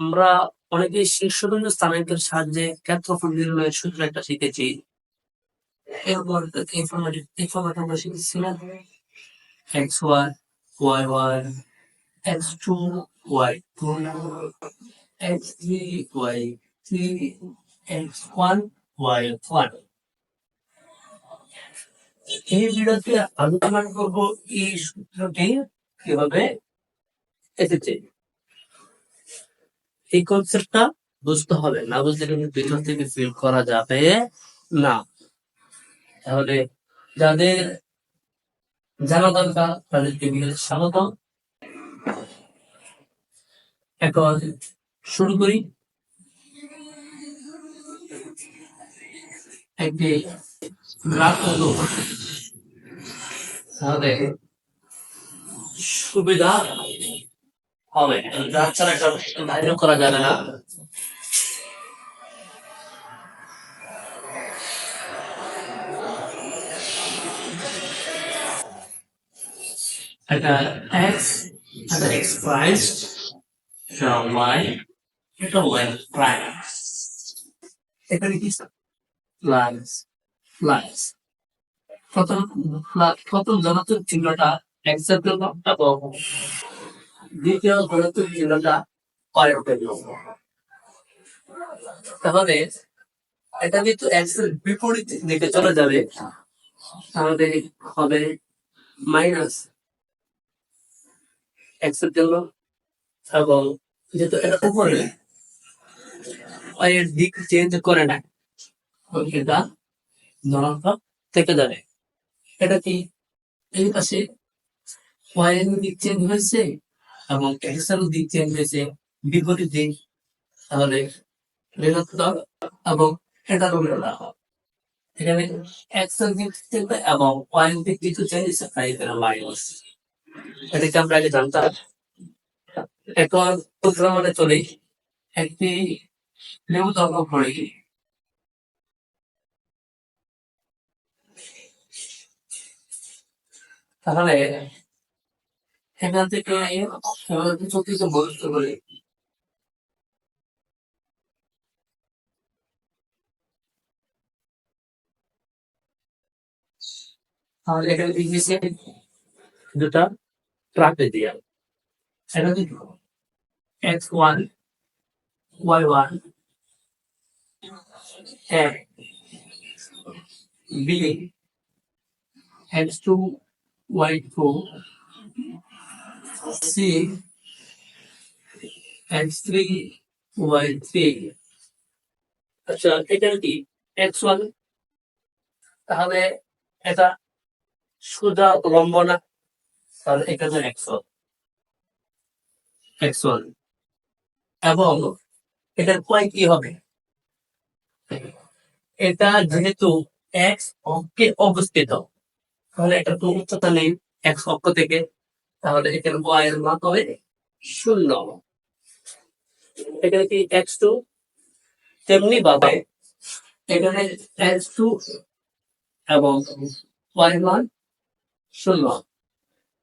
আমরা অনেকে শীর্ষবিন্দু স্থানাঙ্কের সাহায্যে শিখেছি। এই format X two Y X three Y three X one Y one এই ভিডিওতে আলোচনা করব এই সূত্রটি কীভাবে এসেছে? এই কনসেপ্টটা বুঝতে হবে। না বুঝলে কিন্তু ভিতর থেকে ফিল করা যাবে না। তাহলে যাদের জানা দরকার তাদেরকে স্বাগত। এখন শুরু করি। একটি হলো তাহলে সুবিধা হবে গ্রাফ ছাড়া একটা ধার্য করা যাবে না এটা এক্স এটা এক্স প্রাইস এটা ওয়াই এটা ওয়াই প্রাইস এখানে কি প্লাস প্লাস প্রথম প্লা- প্রথম ধনাত্মক চিহ্নটা এর এবং দ্বিতীয় চিহ্নটা ওয়াই তাহলে এটা যেহেতু এক্স বিপরীত দিকে চলে যাবে তাহলে হবে মাইনাস এর এবং যেহেতু এটা উপরে এর দিক চেঞ্জ করে না এটা ধনাত্মক থেকে যাবে এটা কি এই পাশে ওয়াই দিক চেঞ্জ হয়েছে এবং এক্স দিক চেঞ্জ হয়েছে। বিপরীত দিক তাহলে ঋণাত্মক এবং এটা ঋণাত্মক। এখানে এক্সের দিক চেঞ্জ এবং ওয়াই দিক কিছু চেঞ্জ হয়েছে তাই এখানে মাইনাস এটাকে আমরা আগে জানতাম এখন উদাহরণে চলি, একটি লেবু তর্ক পড়ি। তাহলে এখান থেকে কিছু বলতে পারি তাহলে এখানে ইংলিশে দুটা ট্রাপেজিয়াম এটা কি X one Y one A B X two Y two three Y three আচ্ছা এটা কি এক্স ওয়ান তাহলে এটা সোজা লম্ব না? তাহলে এখানে এক্স ওয়ান এক্স ওয়ান এবং এটার পয় কি হবে? এটা যেহেতু এক্স অক্ষে অবস্থিত, তাহলে এটা তো উচ্চতা নেই এক্স অক্ষ থেকে। তাহলে এখানে y এর মান হবে শূন্য। এখানে কি এক্স টু তেমনি ভাবে এখানে এক্স টু এবং y এর মান শূন্য।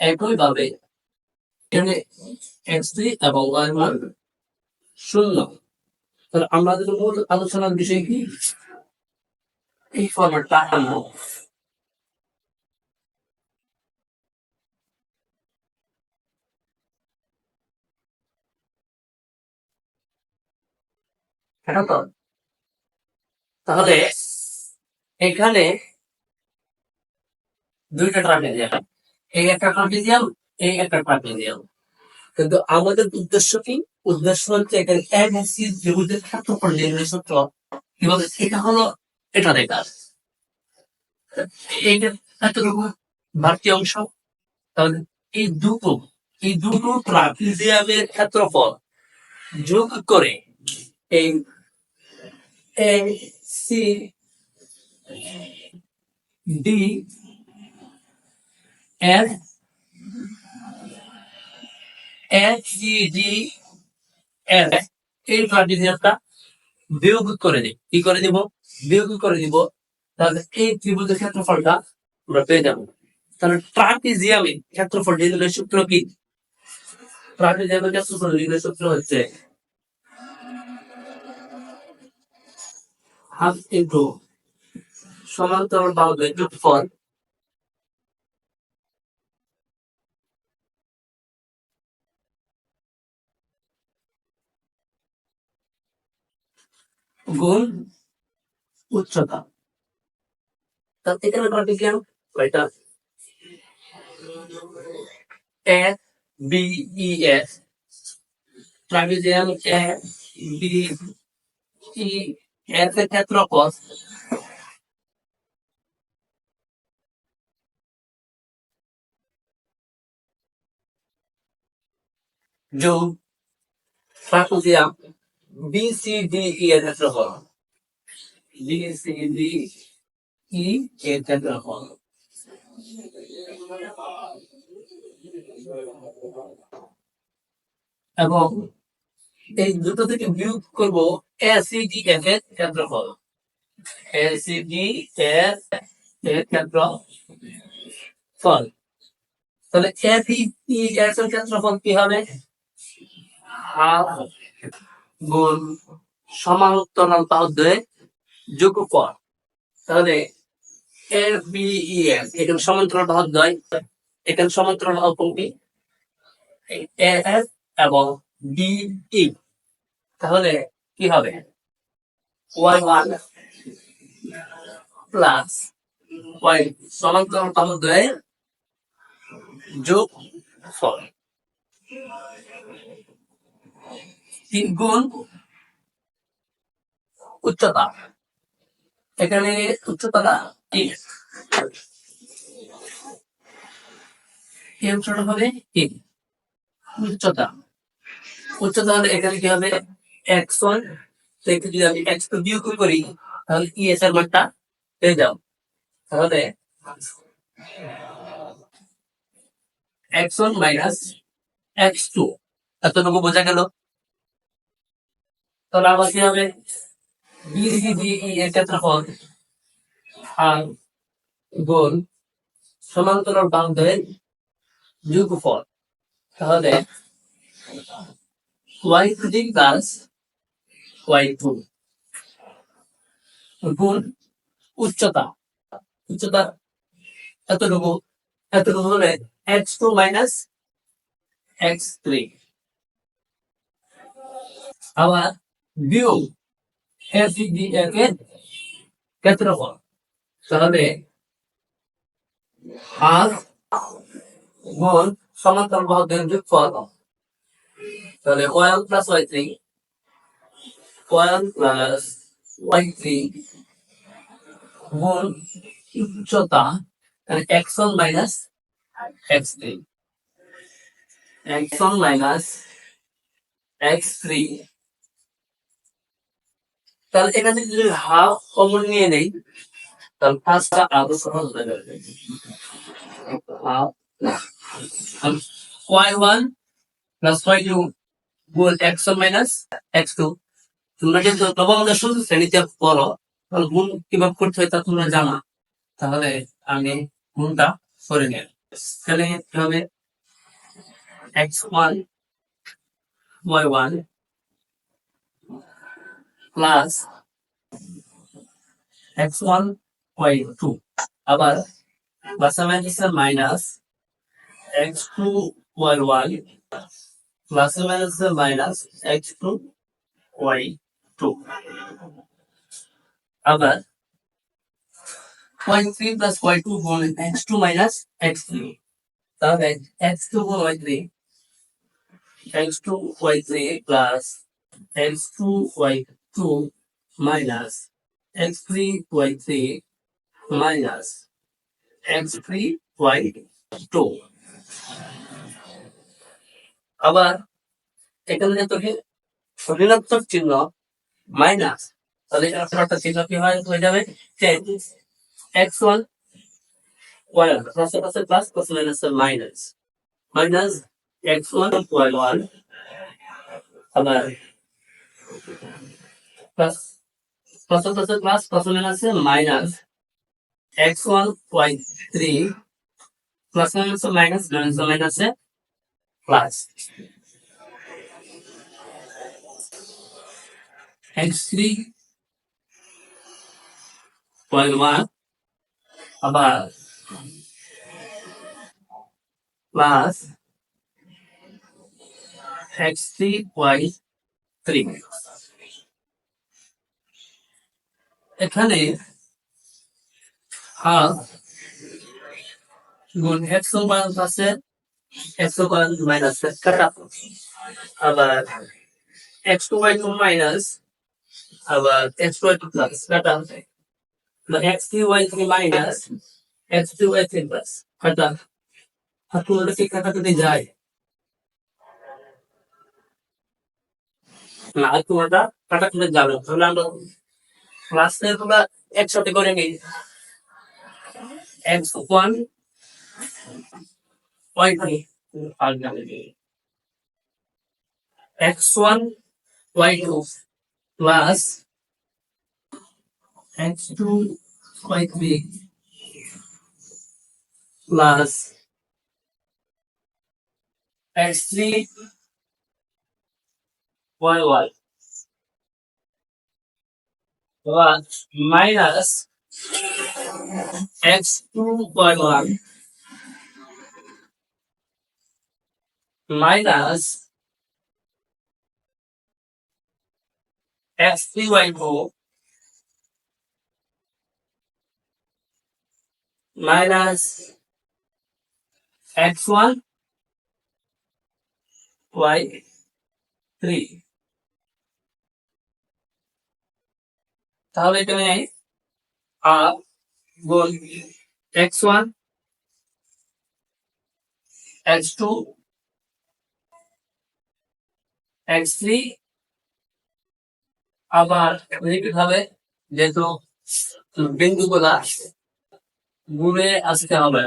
একই ভাবে এখানে এক্স থ্রি এবং y এর মান শূন্য। তাহলে আমাদের মূল আলোচনার বিষয় কি? এই ফর্মেটটা আনব। এটা তো তাহলে এখানে দুইটা এই একটা এই একটা কিন্তু আমাদের উদ্দেশ্য কি? উদ্দেশ্য হচ্ছে এখানে এক এসি ত্রিভুজের ক্ষেত্রফল নির্ণয় সূত্র। এটা হলো এটা দেখার এইটা এতটুকু বাড়তি অংশ। তাহলে এই দুটো এই দুটো ক্ষেত্রফল যোগ করে এই A C D, F, H, G, D F এই ট্রাপিজিয়ামটা বিয়োগ করে দিই। কি করে দিব? বিয়োগ করে দিব। তাহলে এই ত্রিভুজের ক্ষেত্রফলটা আমরা পেয়ে যাব। তাহলে ট্রাপিজিয়ামে ক্ষেত্রফল নির্ণয়ের সূত্র কি? ট্রাপিজিয়ামের ক্ষেত্রফল নির্ণয়ের সূত্র হচ্ছে হাফ ইন্টু সমান্তরাল বাহুদের যোগফল গুণ উচ্চতা। তাহলে এখানে কয়টি জ্ঞান কয়টা? A B E S trapezium A B E এর ক্ষেত্রফল। যোগ trapezium B C D E এর ক্ষেত্রফল। বি সি ডি ই এর ক্ষেত্রফল। এবং এই দুটো থেকে বিয়োগ করব এসিডি এফ এর ক্ষেত্রফল। এসিডি এফ এর ক্ষেত্রফল। তাহলে এসিডি এফ এর ক্ষেত্রফল কি হবে? হাফ গুণ সমান্তরাল বাহুদ্বয়ের যোগফল তাহলে এর বি ই এখানে সমান্তরাল বাহুদ্বয় এখানে সমান্তরাল কোনটি? এস এবং বি ই তাহলে কি হবে? ওয়াই ওয়ান প্লাস ওয়াই সমান্তরাল বাহুদ্বয়ের যোগ ফল। তিন গুণ উচ্চতা। এখানে উচ্চতাটা কি? এই অংশটা হবে কি? উচ্চতা। উচ্চতা হলে এখানে কি হবে? এক্স ওয়ান থেকে যদি আমি এক্স টু বিয়োগ করি, তাহলে ই এস এর মানটা পেয়ে যাও তাহলে ওয়ান মাইনাস এক্স টু এতটুকু বোঝা গেল? তাহলে আবার কি হবে? বি সি ডি ই এর ক্ষেত্রফল আর গুণ সমান্তরাল বাহুদের যোগফল। তাহলে Y three plus Y two গুণ উচ্চতা। উচ্চতা এতটুকু এতটুকু হলে X two minus X three আবার বিয়োগ এফ ডি এফ এর ক্ষেত্রফল। তাহলে আর গুণ সমান্তরাল বাহুদের যোগফল তাহলে one plus Y three one plus Y three গুণ উচ্চতা, তাহলে X one minus X three X one minus X three তাহলে এখানে যদি হাফ কমন নিয়ে নেই, তাহলে পাঁচটা আরও সহজ হয়ে যাবে half Y one plus Y two গুণ ওয়ান মাইনাস এক্স টু তোমরা যেহেতু নবম দশম শ্রেণীতে পড়ো, তাহলে গুণ কীভাবে করতে হয় তা তোমরা জানা। তাহলে আমি গুণটা করে নেব। তাহলে কি হবে? X one Y one plus X one Y two আবার বাসামাইনাসের minus X two Y one plus মাইনাসের minus X two Y two আবার Y three plus Y two গুণ X two minus X three তাহলে এক্স টু গুণ Y three X two Y three plus X two Y two minus X three Y three minus X three Y two আবার এখানে যেহেতু ঋণাত্মক চিহ্ন minus তাহলে একটা চিহ্ন কি হয়? হয়ে যাবে এক্স ওয়ান ওয়াই ওয়ান পাশে মাইনাসের minus minus X one Y one আবার প্লাস পাশে প্লাস মাইনাসে minus X one Y three plus minus minus minus মাইনাসে plus X three point one আবার plus X three point three এখানে half গুণ একশো মাইনাস আছে একশো মাইনাস কাটা আবার X two Y two minus আবার X two Y two plus কাটা X three Y three minus X two Y three plus কাটা আর পুরোটা কি কাটাকাটি যায় না পুরোটা কাটাকাটি যাবে না। তাহলে আমরা ক্লাসে তোমরা একসাথে করে নিই X one y2 x1 y2 plus x2 y3 plus x3 y1 plus minus x2 y1 minus SP by rho minus x1 y 3 তাহলে এখানে আর গোল x1 x2 আবার রিপিট হবে যেহেতু বিন্দু আসতে হবে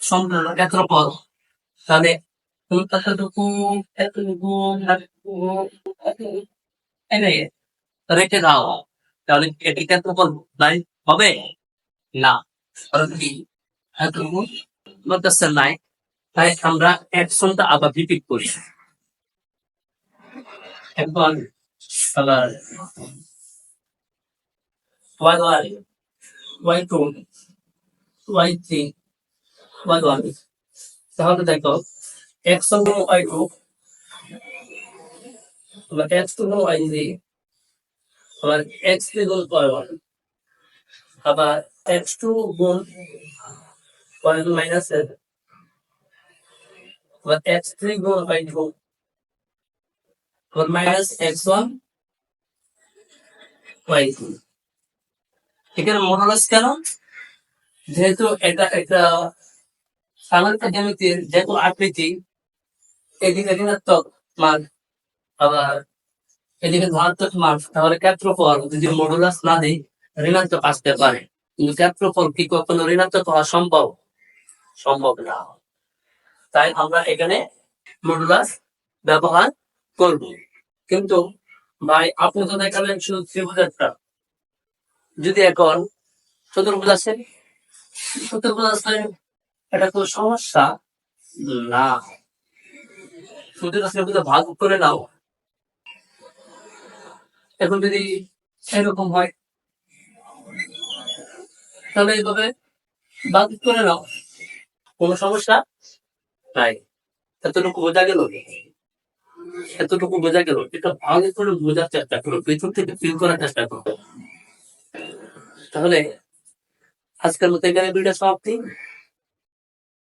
সম্পূর্ণ ক্ষেত্র পদ তাহলে এতটুকু এতটুকু রেখে দাও। তাহলে এটি ক্ষেত্রফল নাই, হবে? না। এতটুকু নাই। তাই আমরা এক সন্ধ্যা আবার রিপিট করি। এখন আবার Y Y Y two Y three Y one তাহলে দেখো action Y two X two Y three আবার এক্স থ্রি গুণ পয়েন্ট ওয়ান আবার এক্স টু গুণ পয়েন্ট মাইনাস সেভেন আবার এক্স থ্রি গুণ বাই টু আবার minus X one Y two এখানে মনোলস কেন? যেহেতু এটা একটা সাধারণত জ্যামিতির যে কোনো আকৃতি, এদিকে ঋণাত্মক মান আবার এদিকে ধনাত্মক মান তাহলে ক্ষেত্রফল যদি মডুলাস না দিই, ঋণাত্মক আসতে পারে। কিন্তু ক্ষেত্রফল কি কখনো ঋণাত্মক হওয়া সম্ভব? সম্ভব না। তাই আমরা এখানে মডুলাস ব্যবহার করব। কিন্তু ভাই, আপনি তো দেখালেন শুধু ত্রিভুজারটা। যদি এখন চতুর্ভুজ আছে চতুর্ভুজ আছে, এটা তো সমস্যা? না। ভাগ করে নাও। এখন যদি এরকম হয়, তাহলে এইভাবে ভাগ করে নাও। কোনো সমস্যা? নাই। এতটুকু বোঝা গেল? এতটুকু বোঝা গেল, এটা ভালো করে বোঝার চেষ্টা করো, পেছন থেকে ফিল করার চেষ্টা করো। তাহলে আজকের মতো এখানে সব সমাপ্তি।